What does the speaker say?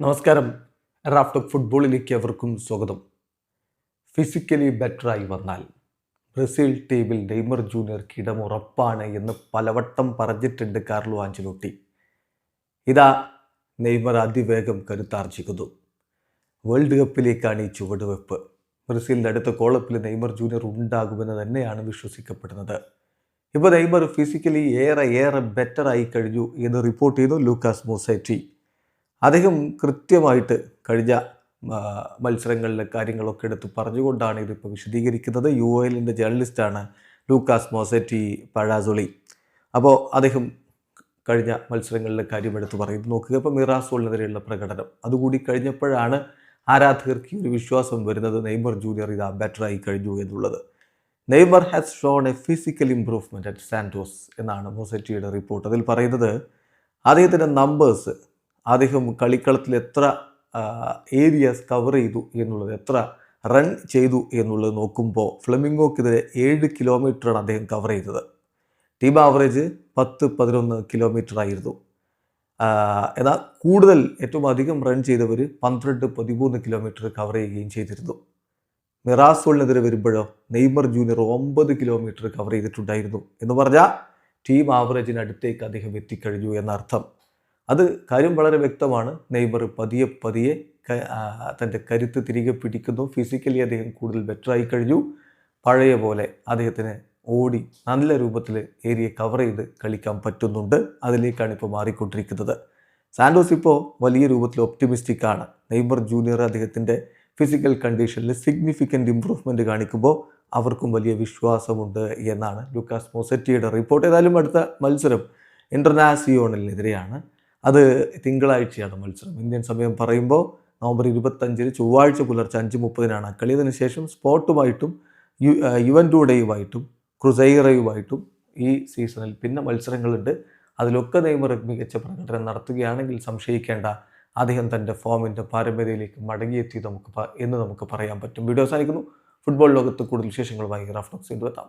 നമസ്കാരം. റാഫ്റ്റ് ഫുട്ബോളിലേക്ക് അവർക്കും സ്വാഗതം. ഫിസിക്കലി ബെറ്ററായി വന്നാൽ ബ്രസീൽ ടീമിൽ നെയ്മർ ജൂനിയർ ഇടം ഉറപ്പാണ് എന്ന് പലവട്ടം പറഞ്ഞിട്ടുണ്ട് കാർലോ ആഞ്ചലോട്ടി ഇതാ നെയ്മർ അതിവേഗം കരുത്താർജിക്കുന്നു. വേൾഡ് കപ്പിലേക്കാണ് ഈ ചുവടുവെപ്പ് ബ്രസീലിന്റെ അടുത്ത കോളപ്പിൽ നെയ്മർ ജൂനിയർ ഉണ്ടാകുമെന്ന് തന്നെയാണ് വിശ്വസിക്കപ്പെടുന്നത്. ഇപ്പോൾ നെയ്മർ ഫിസിക്കലി ഏറെ ഏറെ ബെറ്ററായി കഴിഞ്ഞു എന്ന് റിപ്പോർട്ട് ചെയ്തു ലൂക്കാസ് മോസൈറ്റി. അദ്ദേഹം കൃത്യമായിട്ട് കഴിഞ്ഞ മത്സരങ്ങളിലെ കാര്യങ്ങളൊക്കെ എടുത്ത് പറഞ്ഞുകൊണ്ടാണ് ഇതിപ്പോൾ വിശദീകരിക്കുന്നത്. യു എല്ലിന്റെ ജേർണലിസ്റ്റാണ് ലൂക്കാസ് മോസെറ്റി പഴാസൊളി. അപ്പോൾ അദ്ദേഹം കഴിഞ്ഞ മത്സരങ്ങളിലെ കാര്യം എടുത്ത് പറയും നോക്കുക. ഇപ്പോൾ മിറാസോളിനെതിരെയുള്ള പ്രകടനം. അതുകൂടി കഴിഞ്ഞപ്പോഴാണ് ആരാധകർക്ക് ഒരു വിശ്വാസം വരുന്നത്. നെയ്മർ ജൂനിയർ ഇതാ ബെറ്ററായി കഴിഞ്ഞു എന്നുള്ളത്. Neymar has shown a physical improvement at Santos എന്നാണ് മോസെറ്റിയുടെ റിപ്പോർട്ട്. അതിൽ പറയുന്നത് അദ്ദേഹത്തിന്റെ നമ്പേഴ്സ് അദ്ദേഹം കളിക്കളത്തിൽ എത്ര ഏരിയസ് കവർ ചെയ്തു എന്നുള്ളത് എത്ര റൺ ചെയ്തു എന്നുള്ളത് നോക്കുമ്പോൾ ഫ്ലെമിംഗോക്കെതിരെ ഏഴ് കിലോമീറ്ററാണ് അദ്ദേഹം കവർ ചെയ്തത്. ടീം ആവറേജ് പത്ത് പതിനൊന്ന് കിലോമീറ്റർ ആയിരുന്നു എന്നാൽ കൂടുതൽ ഏറ്റവും അധികം റൺ ചെയ്തവർ പന്ത്രണ്ട് പതിമൂന്ന് കിലോമീറ്റർ കവർ ചെയ്യുകയും ചെയ്തിരുന്നു. മിറാസോളിനെതിരെ വരുമ്പോഴോ നെയ്മർ ജൂനിയർ ഒമ്പത് കിലോമീറ്റർ കവർ ചെയ്തിട്ടുണ്ടായിരുന്നു എന്ന് പറഞ്ഞാൽ ടീം ആവറേജിനടുത്തേക്ക് അദ്ദേഹം എത്തിക്കഴിഞ്ഞു എന്നർത്ഥം. അത് കാര്യം വളരെ വ്യക്തമാണ്. നെയ്മർ പതിയെ പതിയെ തന്റെ കരുത്ത് തിരികെ പിടിക്കുന്നു. ഫിസിക്കലി അദ്ദേഹം കൂടുതൽ ബെറ്ററായി കഴിഞ്ഞു. പഴയ പോലെ അദ്ദേഹത്തിന് ഓടി നല്ല രൂപത്തിൽ ഏരിയ കവർ ചെയ്ത് കളിക്കാൻ പറ്റുന്നുണ്ട്. അതിലേക്കാണ് ഇപ്പോൾ മാറിക്കൊണ്ടിരിക്കുന്നത്. സാൻഡോസ് ഇപ്പോൾ വലിയ രൂപത്തിൽ ഒപ്റ്റിമിസ്റ്റിക് ആണ്. നെയ്മർ ജൂനിയർ അദ്ദേഹത്തിന്റെ ഫിസിക്കൽ കണ്ടീഷനിൽ സിഗ്നിഫിക്കന്റ് ഇമ്പ്രൂവ്മെന്റ് കാണിക്കുമ്പോൾ അവർക്കും വലിയ വിശ്വാസമുണ്ട് എന്നാണ് ലൂക്കാസ് മോസറ്റിയുടെ റിപ്പോർട്ട് ഏതായാലും അടുത്ത മത്സരം ഇന്റർനാസിയോണിനെതിരെയാണ് അത് തിങ്കളാഴ്ചയാണ് മത്സരം. ഇന്ത്യൻ സമയം പറയുമ്പോൾ നവംബർ ഇരുപത്തഞ്ചിന് ചൊവ്വാഴ്ച പുലർച്ചെ അഞ്ച് മുപ്പതിനാണ് കളി. അതിനുശേഷം സ്പോട്ടുമായിട്ടും യു യുവന്റൂഡയുമായിട്ടും ക്രുസൈറയുമായിട്ടും ഈ സീസണിൽ പിന്നെ മത്സരങ്ങളുണ്ട്. അതിലൊക്കെ നെയ്മർ മികച്ച പ്രകടനം നടത്തുകയാണെങ്കിൽ സംശയിക്കേണ്ട അദ്ദേഹം തന്റെ ഫോമിന്റെ പാരമ്പര്യയിലേക്ക് മടങ്ങിയെത്തി നമുക്ക് എന്ന് നമുക്ക് പറയാൻ പറ്റും. വീഡിയോ അവസാനിക്കുന്നു. ഫുട്ബോൾ ലോകത്ത് കൂടുതൽ വിശേഷങ്ങളുമായി റാഫ്റ്റോക്സ് എത്താം